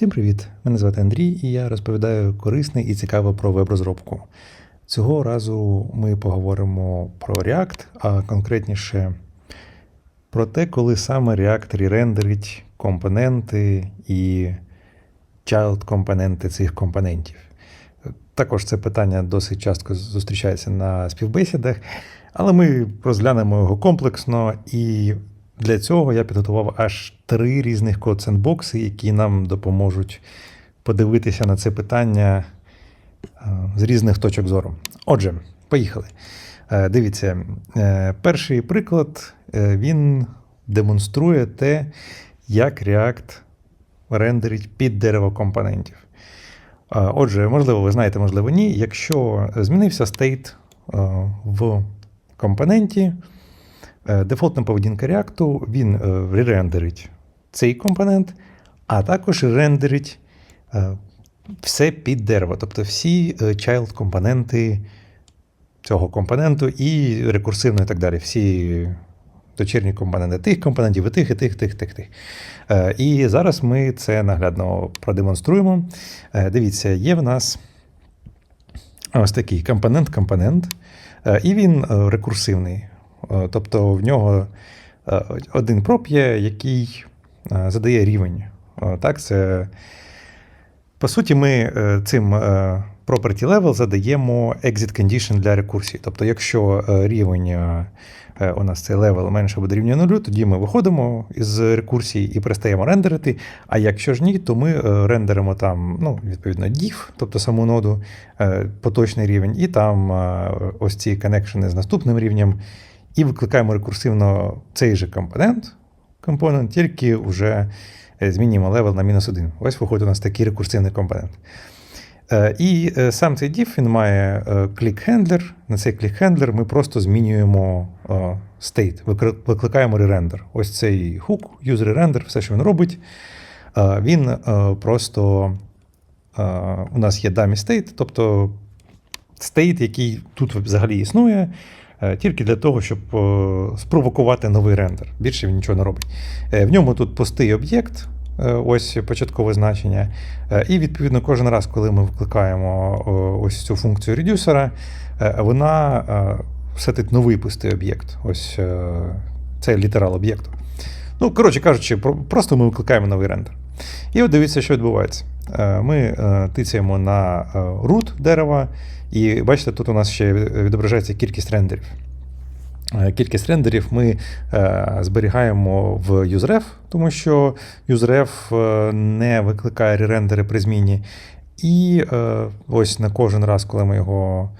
Всім привіт! Мене звати Андрій, і я розповідаю корисне і цікаве про веб-розробку. Цього разу ми поговоримо про React, а конкретніше про те, коли саме React ререндерить компоненти і child компоненти цих компонентів. Також це питання досить часто зустрічається на співбесідах, але ми розглянемо його комплексно і для цього я підготував аж три різних код сендбокси, які нам допоможуть подивитися на це питання е, з різних точок зору. Отже, поїхали. Е, Дивіться, е, перший приклад він демонструє те, як React рендерить під дерево компонентів. Отже, можливо, ви знаєте, можливо, ні. Якщо змінився стейт в компоненті, Дефолтна поведінка React, він е, ререндерить цей компонент, а також рендерить е, все під дерево, тобто всі е, child компоненти цього компоненту і рекурсивно і так далі. Всі дочірні компоненти тих компонентів, і тих, і тих, тих, тих, тих. Е, І зараз ми це наглядно продемонструємо. Е, Дивіться, є в нас ось такий компонент-компонент, е, і він е, рекурсивний. Е, Тобто в нього е, один проб є, який е, задає рівень. Так, це, по суті, ми цим property level задаємо exit condition для рекурсії. Тобто, якщо рівень у нас цей левел менше або дорівнює нулю, тоді ми виходимо із рекурсії і перестаємо рендерити. А якщо ж ні, то ми рендеримо там, ну, відповідно, div, тобто саму ноду, поточний рівень, і там ось ці коннекшени з наступним рівнем. І викликаємо рекурсивно цей же компонент, компонент, тільки вже е, змінюємо левел на мінус 1. Ось виходить у нас такий рекурсивний компонент. Е, І е, сам цей div він має клік-хендлер. На цей клік-хендлер ми просто змінюємо state, викликаємо ререндер. Ось цей хук, user render, все, що він робить. Він просто у нас є dummy state, тобто стейт, який тут взагалі існує, тільки для того, щоб е, спровокувати новий рендер. Більше він нічого не робить. Е, В ньому тут пустий об'єкт, е, ось початкове значення. Е, І відповідно кожен раз, коли ми викликаємо е, ось цю функцію редюсера, е, вона е, сетить новий пустий об'єкт. Ось е, це літерал об'єкту. Ну, коротше кажучи, просто ми викликаємо новий рендер. І от дивіться, що відбувається. Е, Ми е, тицяємо на е, root дерева, і бачите, тут у нас ще відображається кількість рендерів. Е, Кількість рендерів ми е, зберігаємо в useref, тому що useref е, не викликає ререндери при зміні. І ось на кожен раз, коли ми його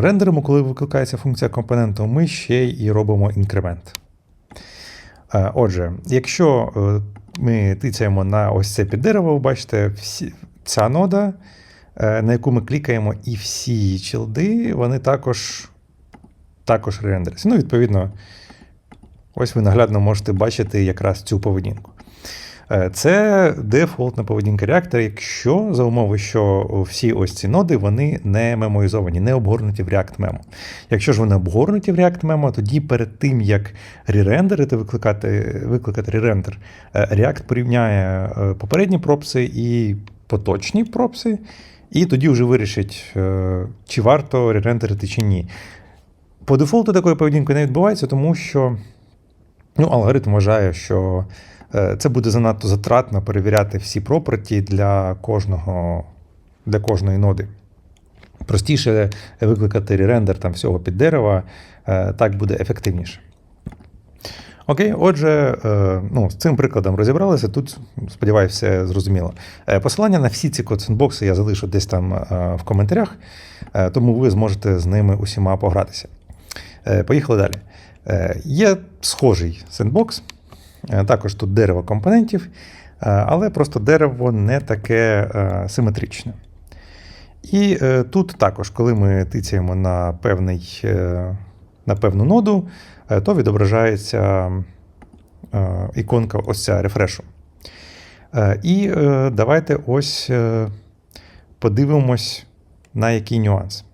рендеримо, коли викликається функція компоненту, ми ще й робимо інкремент. Отже, якщо ми тицяємо на ось це під дерево, бачите, ця нода, на яку ми клікаємо, і всі чілди, вони також, також рендеряться. Ну, відповідно, ось ви наглядно можете бачити якраз цю поведінку. Е, Це дефолтна поведінка реактора, якщо за умови, що всі ось ці ноди вони не мемоїзовані, не обгорнуті в React Memo. Якщо ж вони обгорнуті в React Memo, тоді перед тим, як ререндерити, викликати, викликати ререндер, е, React порівняє е, попередні пропси і поточні пропси, і тоді вже вирішить, е, чи варто ререндерити чи ні. По дефолту такої поведінки не відбувається, тому що ну, алгоритм вважає, що е, це буде занадто затратно перевіряти всі проперті для кожного, для кожної ноди. Простіше викликати ререндер там всього під дерева, е, так буде ефективніше. Окей, отже, е, ну, з цим прикладом розібралися. Тут, сподіваюся, зрозуміло. Е, Посилання на всі ці код-сендбокси я залишу десь там е, в коментарях, тому ви зможете з ними усіма погратися. Поїхали далі. Є схожий сендбокс, також тут дерево компонентів, але просто дерево не таке симетричне. І тут також, коли ми тицяємо на, певний, на певну ноду, е, то відображається е, іконка ось ця рефрешу. Е, і давайте ось подивимось на який нюанс.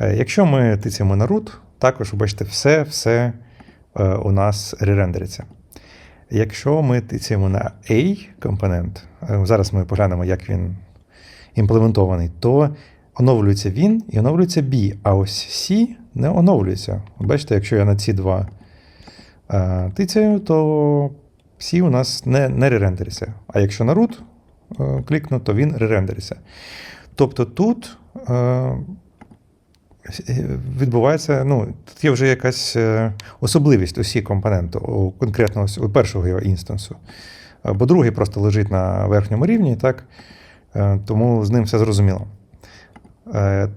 Якщо ми тицяємо на root, також бачите, все, все е, у нас ререндериться. Якщо ми тицяємо на A компонент, зараз ми поглянемо, як він імплементований, то оновлюється він і оновлюється B, а ось C не оновлюється. Бачите, якщо я на ці два е, тицяю, то C у нас не, не ререндериться. А якщо на root е, клікну, то він ререндериться. Тобто тут е, відбувається, ну, тут є вже якась особливість усі компоненту, у конкретно у першого його інстансу. Бо другий просто лежить на верхньому рівні, так? Тому з ним все зрозуміло. Е,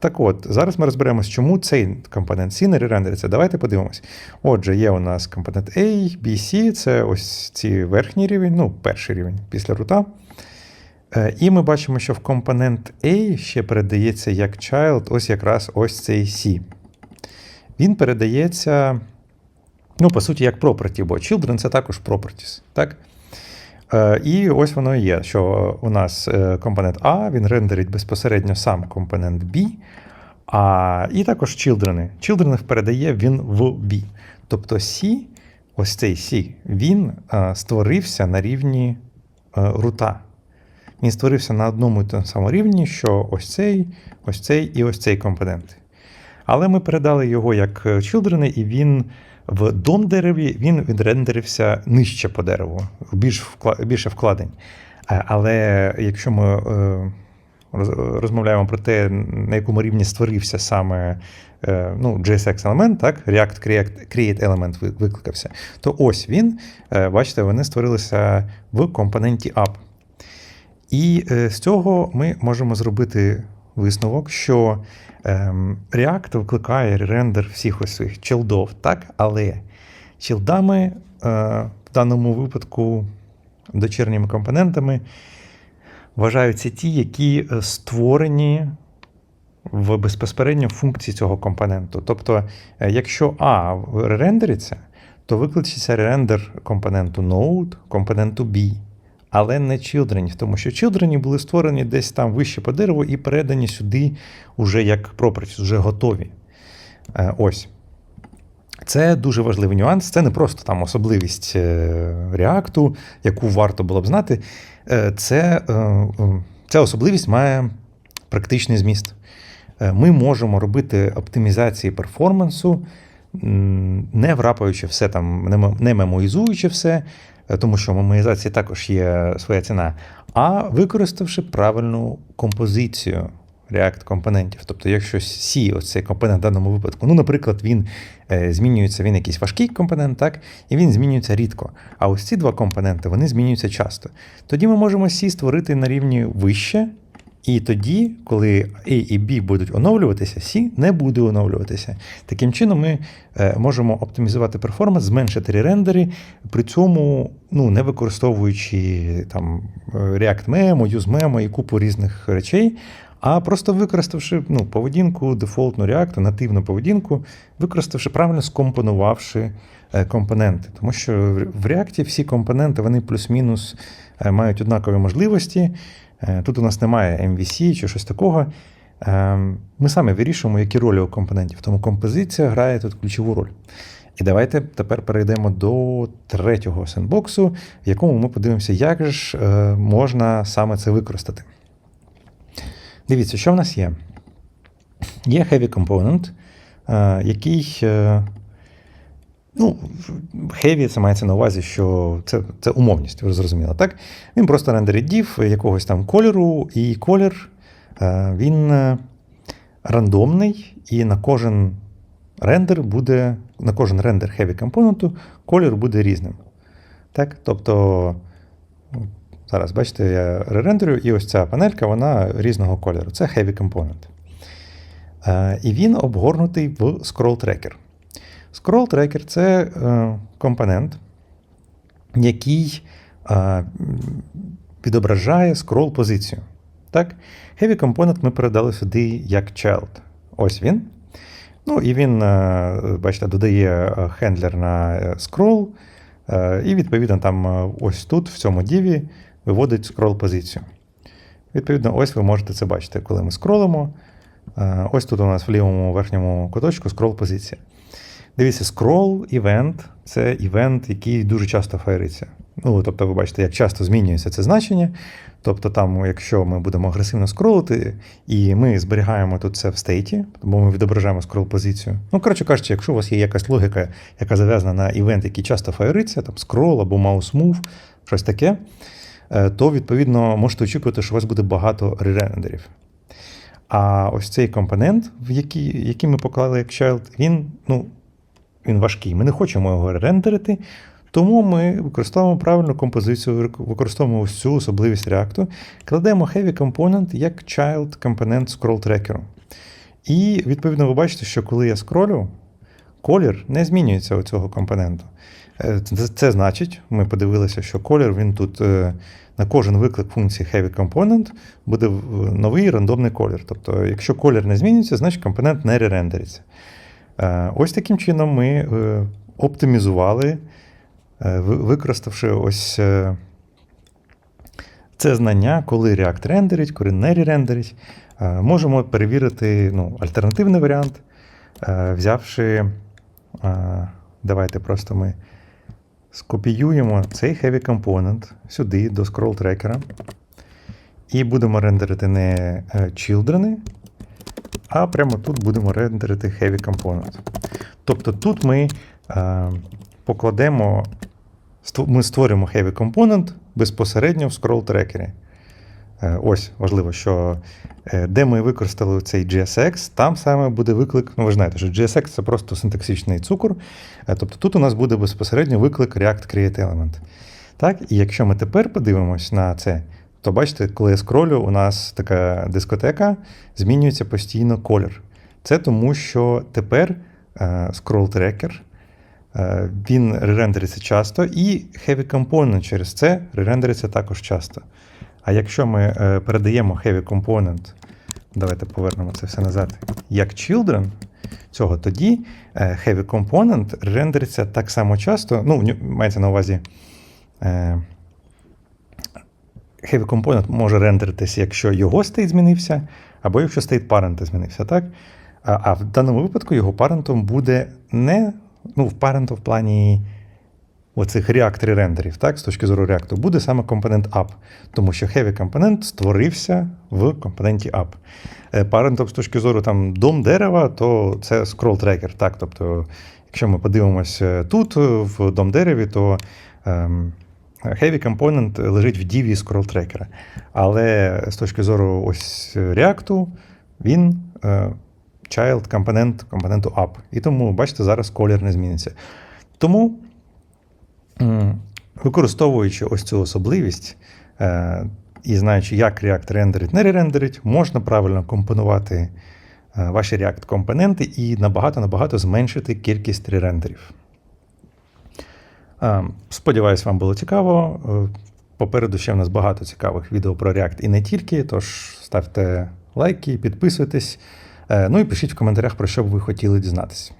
Так от, зараз ми розберемось, чому цей компонент C не ререндериться. Давайте подивимось. Отже, є у нас компонент A, B, C, це ось ці верхній рівень, ну, перший рівень після рута. Е, І ми бачимо, що в компонент A ще передається як child, ось якраз ось цей C. Він передається, ну, по суті, як property, бо children це також properties. Так? Е, І ось воно і є, що у нас е, компонент А, він рендерить безпосередньо сам компонент B, а, і також children. Children передає він в B. Тобто C, ось цей C, він е, створився на рівні рута. Він створився на одному і тому самому рівні, що ось цей, ось цей і ось цей компоненти. Але ми передали його як children, і він в дом дереві він відрендерився нижче по дереву, більш вкла- більше вкладень. Але якщо ми е, розмовляємо про те, на якому рівні створився саме е, ну, JSX елемент, так, React Create, Create Element викликався, то ось він, е, бачите, вони створилися в компоненті App. І з цього ми можемо зробити висновок, що ем, React викликає рендер всіх ось своїх челдов, так? але челдами е, в даному випадку дочірніми компонентами вважаються ті, які е, створені в безпосередньо функції цього компоненту. Тобто, е, якщо А рендериться, то викличеться рендер компоненту Node, компоненту B, але не children, тому що children були створені десь там вище по дереву і передані сюди уже як properties, вже готові. Е, Ось. Це дуже важливий нюанс. Це не просто там особливість реакту, яку варто було б знати. Е, Це, е, Ця особливість має практичний зміст. Ми можемо робити оптимізації перформансу, не врапаючи все там, не мем- мемоїзуючи все, тому що в мемоїзації також є своя ціна, а використавши правильну композицію React компонентів. Тобто, якщо C, ось цей компонент в даному випадку, ну, наприклад, він е, змінюється, він якийсь важкий компонент, так, і він змінюється рідко. А ось ці два компоненти вони змінюються часто. Тоді ми можемо C створити на рівні вище. І тоді, коли A і B будуть оновлюватися, C не буде оновлюватися. Таким чином, ми е, можемо оптимізувати перформанс, зменшити ререндери, при цьому ну, не використовуючи там React Memo, Use Memo і купу різних речей, а просто використавши ну, поведінку дефолтну React, нативну поведінку, використавши правильно скомпонувавши е, компоненти. Тому що в- в React всі компоненти вони плюс-мінус е, мають однакові можливості. Е, Тут у нас немає MVC чи щось такого. Е, Ми саме вирішуємо, які ролі у компонентів, тому композиція грає тут ключову роль. І давайте тепер перейдемо до третього сендбоксу, в якому ми подивимося, як ж е, можна саме це використати. Дивіться, що в нас є? Є heavy component, який. Ну, heavy це мається на увазі, що це, це умовність, ви зрозуміли, так? Він просто рендерить div якогось там кольору, і колір е, він е, рандомний, і на кожен рендер буде, на кожен рендер heavy компоненту колір буде різним. Так? Тобто, зараз бачите, я ререндерю, і ось ця панелька, вона різного кольору. Це heavy component. Е, І він обгорнутий в scroll tracker. Scroll tracker це е, компонент, який е, відображає scroll позицію. Так? Heavy Component ми передали сюди як child. Ось він. Ну і він, е, бачите, додає е, хендлер на е, е, і, відповідно, там ось тут, в цьому діві, виводить scroll позицію. Відповідно, ось ви можете це бачити, коли ми скролимо. Ось тут у нас в лівому верхньому куточку scroll позиція. Дивіться, scroll event це івент, який дуже часто фаєриться. Ну, тобто, ви бачите, як часто змінюється це значення. Тобто, там, якщо ми будемо агресивно скролити, і ми зберігаємо тут це в стейті, бо ми відображаємо скрол-позицію. Ну, коротше кажучи, якщо у вас є якась логіка, яка зав'язана на івент, який часто фаєриться, там scroll або mouse move, щось таке, е, то відповідно можете очікувати, що у вас буде багато ререндерів. А ось цей компонент, в який, який ми поклали як child, він, ну, він важкий. Ми не хочемо його рендерити, тому ми використовуємо правильну композицію, використовуємо ось цю особливість React, кладемо heavy component як child component scroll tracker. І відповідно ви бачите, що коли я скролю, колір не змінюється у цього компоненту. Е, Це, це значить, ми подивилися, що колір він тут е, на кожен виклик функції heavy component буде новий рандомний колір. Тобто, якщо колір не змінюється, значить компонент не ререндериться. Е, Ось таким чином ми е, оптимізували, е, використавши ось це знання, коли React рендерить, коли не рендерить. Можемо перевірити ну, альтернативний варіант, взявши. Давайте просто ми скопіюємо цей heavy component сюди до scroll трекера. І будемо рендерити не children, а прямо тут будемо рендерити heavy component. Тобто тут ми е, покладемо, ми створимо heavy component безпосередньо в scroll трекері. Е, Ось важливо, що е, де ми використали цей GSX, там саме буде виклик. Ну, ви знаєте, що GSX це просто синтаксичний цукор. Е, Тобто тут у нас буде безпосередньо виклик React Create Element. Так, і якщо ми тепер подивимось на це, то бачите, коли я скролю, у нас така дискотека, змінюється постійно колір. Це тому, що тепер е, scroll трекер е, він ререндериться часто, і heavy component через це ререндериться також часто. А якщо ми е, передаємо heavy component, давайте повернемо це все назад, як children, цього тоді heavy component рендериться так само часто. Ну, мається на увазі. Heavy component може рендеритися, якщо його стейт змінився, або якщо стейт парента змінився, так? А, а в даному випадку його парентом буде не ну, в паренту в плані оцих React рендерів, так, з точки зору React, буде саме компонент app, тому що heavy компонент створився в компоненті app. Е, Парентом з точки зору там дом дерева, то це scroll tracker. Так, тобто, якщо ми подивимося тут, е, в дом дереві, то ем, heavy component лежить в діві scroll tracker. Але з точки зору ось React, він е, child компонент компоненту app. І тому, бачите, зараз колір не зміниться. Тому Використовуючи ось цю особливість е, і знаючи, як React рендерить, не ререндерить, можна правильно компонувати е, ваші React-компоненти і набагато-набагато зменшити кількість ререндерів. Е, Сподіваюсь, вам було цікаво. Е, Попереду ще в нас багато цікавих відео про React і не тільки, тож ставте лайки, підписуйтесь. Е, Ну і пишіть в коментарях, про що б ви хотіли дізнатися.